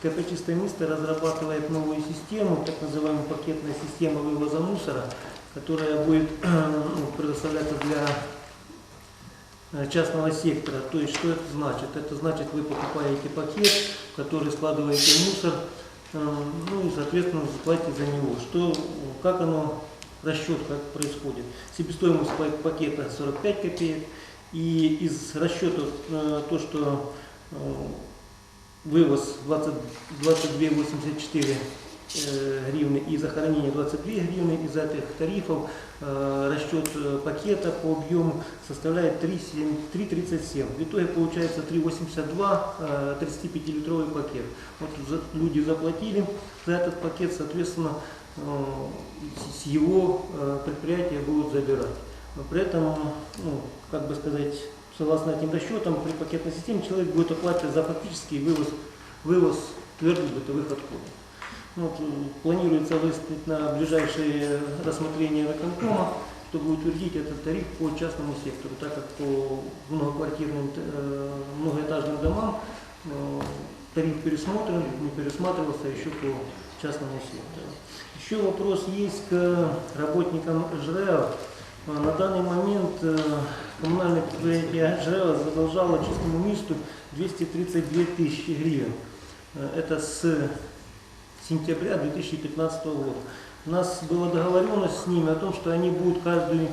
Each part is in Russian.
КП «Чистое место» разрабатывает новую систему, так называемую пакетная система вывоза мусора, которая будет ну, предоставляться для э, частного сектора. То есть что это значит? Это значит, вы покупаете пакет, в который складываете мусор, э, ну и, соответственно, заплатите за него. Что, как оно, расчет как происходит? Себестоимость па- пакета 45 копеек, и из расчета э, то, что вывоз 20 22,84 э, гривны и захоронение 22 гривны. Из этих тарифов расчет пакета по объему составляет 3,7 3,37. В итоге получается 3,82 э, 35-литровый пакет. Вот люди заплатили за этот пакет, соответственно, э, с- его э, предприятия будут забирать. При этом, ну, как бы сказать, согласно этим расчетам, при пакетной системе человек будет оплачивать за фактический вывоз, вывоз твердых бытовых отходов. Ну, вот, э, планируется выставить на ближайшее рассмотрение виконкома, чтобы утвердить этот тариф по частному сектору, так как по многоквартирным, э, многоэтажным домам э, тариф пересмотрен, не пересматривался еще по частному сектору. Еще вопрос есть к работникам ЖРЭА. А На данный момент э, коммунальное предприятие ЖРЭА задолжало чистому месту 232 тысячи гривен. Э, Это с сентября 2015 года. У нас была договоренность с ними о том, что они будут каждую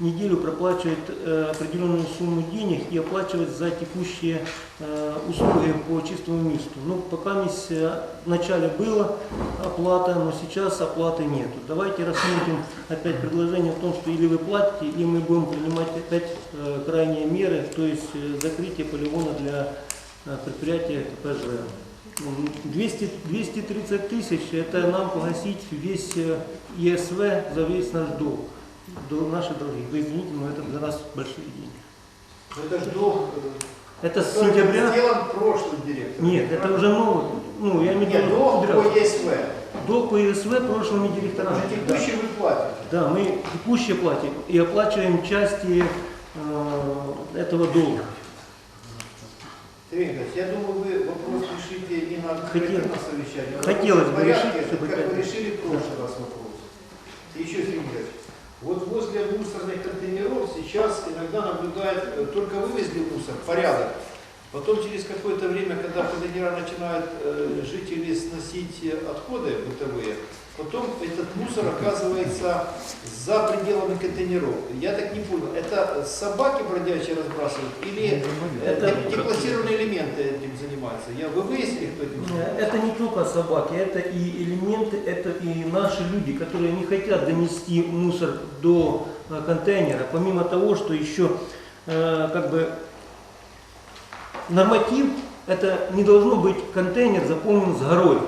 неделю проплачивать э, определенную сумму денег и оплачивать за текущие э, услуги по чистому месту. Ну, пока в начале была оплата, но сейчас оплаты нету. Давайте рассмотрим опять предложение в том, что или вы платите, или мы будем принимать опять э, крайние меры, то есть закрытие полигона для предприятия КПЖ. 200, 230 тысяч – это нам погасить весь ЕСВ за весь наш долг, до наши долги. Вы извините, но это для нас большие деньги. Это же долг, э, Это с сентября? сделан прошлым директором. Нет, это уже новый, ну я имею в Нет, виду долг по. ЕСВ. Долг по ЕСВ прошлыми директорами. На Да. текущий вы платите. Да, мы текущие платим и оплачиваем части э, этого долга. Сергей Николаевич, я думаю, вы вопрос решите и на Хотел- совещании. Хотелось бы решить, чтобы как вы решили в прошлый раз вопрос. Еще, Сергей Николаевич, вот возле мусорных контейнеров сейчас иногда наблюдают, э, только вывезли мусор, порядок. Потом через какое-то время, когда контейнера начинают э, жители сносить э, отходы бытовые, потом этот мусор оказывается за пределами контейнеров. Я так не понял, это собаки бродячие разбрасывают или Это- деклассированные этим занимаются? Я, вы выяснили, кто этим занимается? Это не только собаки, это и элементы, это и наши люди, которые не хотят донести мусор до э, контейнера, помимо того, что еще э, как бы норматив, это не должно быть контейнер заполнен с горой.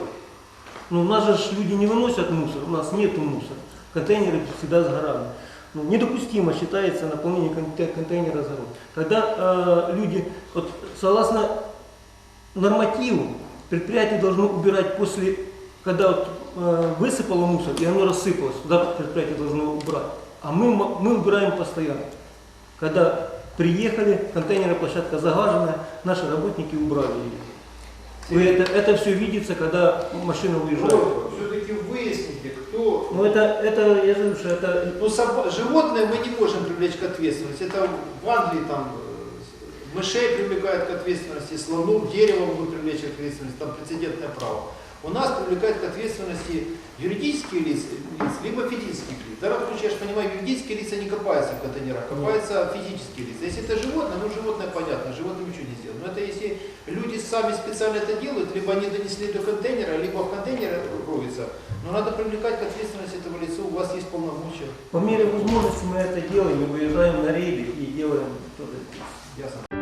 Ну, у нас же люди не выносят мусор, у нас нет мусора. Контейнеры всегда с горами. Ну, недопустимо считается наполнение конте- контейнера с горой. Когда э, люди, вот согласно нормативу, предприятие должно убирать после, когда вот, э, высыпало мусор и оно рассыпалось, туда предприятие должно убрать. А мы, мы убираем постоянно. Когда приехали, контейнерная площадка загаженная, наши работники убрали ее. Вы это, это все видится, когда машина уезжает. Все-таки выясните, кто... Ну это, это, я говорю, что это Ну, соба- животное мы не можем привлечь к ответственности. Это в Англии там мышей привлекают к ответственности, слонов, дерево могут привлечь к ответственности, там прецедентное право. У нас привлекают к ответственности юридические лица, лиц, либо физических лиц. В данном случае, я же понимаю, юридические лица не копаются в контейнерах, копаются физические лица. Если это животное, ну животное понятно, животное ничего не сделает. Но это если люди сами специально это делают, либо они донесли до контейнера, либо в контейнере роется. Но надо привлекать к ответственности этого лица, у вас есть полномочия. по мере возможности мы это делаем, мы выезжаем на рейды и делаем тоже. Ясно.